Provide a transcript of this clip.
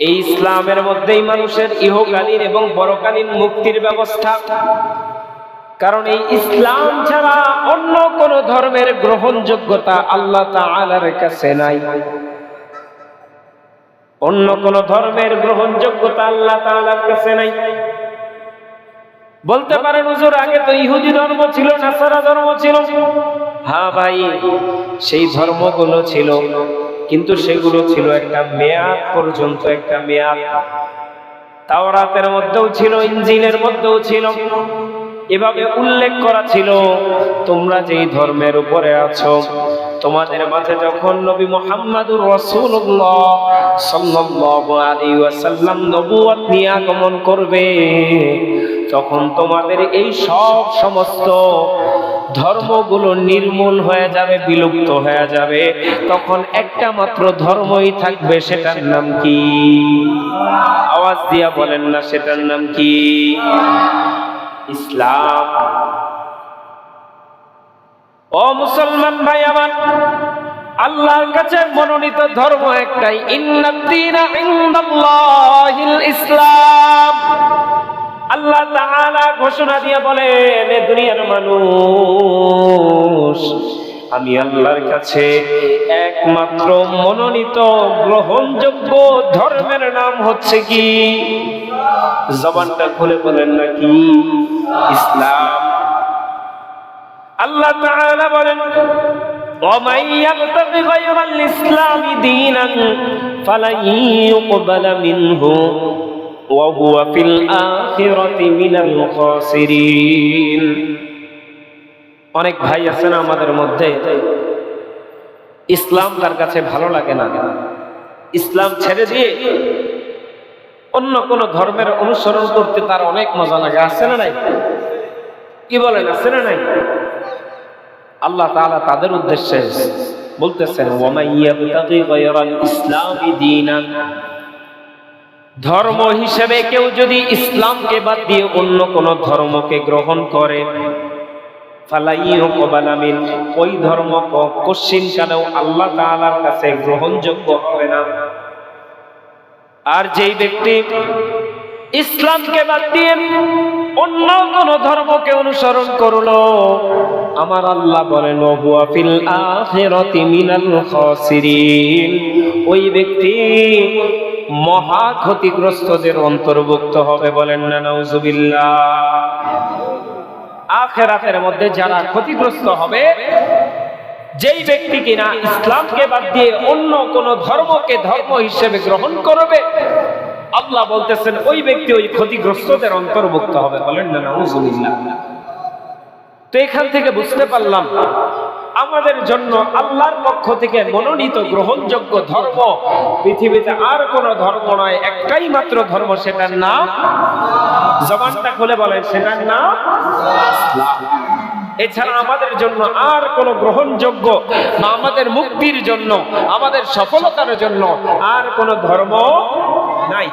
এই ইসলামের মধ্যেই মানুষের ইহকালীন এবং বড়কালীন মুক্তির ব্যবস্থা। কারণ এই ইসলাম ছাড়া অন্য কোন ধর্মের গ্রহণযোগ্যতা আল্লাহ তাআলার কাছে নাই। অন্য কোন ধর্মের গ্রহণযোগ্যতা আল্লাহ তাআলার কাছে নাই। বলতে পারেন, হুজুর, আগে তো ইহুদি ধর্ম ছিল, নাসারা ধর্ম ছিল। হ্যাঁ ভাই, সেই ধর্মগুলো ছিল। কিন্তু সেগুলো ছিল একটা মেয়াদ পর্যন্ত, একটা মেয়াদ। তাওরাতের মধ্যেও ছিল ইঞ্জিনের মধ্যেও ছিল। এভাবে উল্লেখ করা ছিল, তোমরা যেই ধর্মের উপরে আছো, তোমাদের মাঝে যখন নবী মুহাম্মাদুর রাসূলুল্লাহ সাল্লাল্লাহু আলাইহি ওয়াসাল্লাম নবুয়ত নিয়ে আগমন করবে, তখন তোমাদের এই সব সমস্ত ধর্মগুলো নির্মূল হয়ে যাবে, বিলুপ্ত হয়ে যাবে। তখন একটা মাত্র ধর্মই থাকবে, সেটার নাম কি? আওয়াজ দিয়া বলেন না, সেটার নাম কি? ইসলাম। ও মুসলমান ভাই আমার, আল্লাহর কাছে মনোনীত ধর্ম একটাই, ইন্নাদ্দীনা ইসলাম। আল্লাহ তাআলা ঘোষণা দিয়ে বলেন এ দুনিয়ার মানুষ আমি আল্লাহর কাছে একমাত্র মনোনীত গ্রহণযোগ্য ধর্মের নাম হচ্ছে কি জবানটা খুলে বলেন নাকি ইসলাম আল্লাহ তাআলা বলেন ومن يبتغ غير الإسلام دينا فلن يقبل منه وهو في الآخرة من الخاسرين অনেক ভাই আছে না আমাদের মধ্যে ইসলাম তার কাছে ভালো লাগে না ইসলাম ছেড়ে দিয়ে অন্য কোন ধর্মের অনুসরণ করতে তার অনেক মজা লাগে আছে না নাই কি বলেন আছে না নাই আল্লাহ তাআলা তাদের উদ্দেশ্যে বলতেছেন ওয়ামাইয়াবতাগি গায়রাল ইসলামি দীনান ধর্ম হিসেবে কেউ যদি ইসলামকে বাদ দিয়ে অন্য কোন ধর্মকে গ্রহণ করে, ফালাইয়ু ওই ধর্ম কালেও আল্লাহ তাআলার কাছে গ্রহণযোগ্য হবে না। আর যেই ব্যক্তি ইসলামকে বাদ দিয়ে অন্য কোন ধর্মকে অনুসরণ করল, আমার আল্লাহ বলেন ফিল আখিরাতি মিনাল ওই ব্যক্তি মহা ক্ষতিগ্রস্তদের অন্তর্ভুক্ত হবে বলেন না, নাউজুবিল্লাহ। আখেরাতের মধ্যে যারা ক্ষতিগ্রস্ত হবে, যেই ব্যক্তি কিনা ইসলামকে বাদ দিয়ে অন্য কোন ধর্মকে ধর্ম হিসেবে গ্রহণ করবে, আল্লাহ বলতেছেন, ওই ব্যক্তি ওই ক্ষতিগ্রস্তদের অন্তর্ভুক্ত হবে বলেন না তো এখান থেকে বুঝতে পারলাম আমাদের জন্য আল্লাহর পক্ষ থেকে মনোনীত গ্রহণযোগ্য ধর্ম। পৃথিবীতে আর কোন ধর্ম নয়, একটাই মাত্র ধর্ম, সেটার নাম জবানটা খুলে বলেন, সেটার নাম এছাড়া আমাদের জন্য আর কোন গ্রহণযোগ্য আমাদের মুক্তির জন্য, আমাদের সফলতার জন্য আর কোন ধর্ম নাই।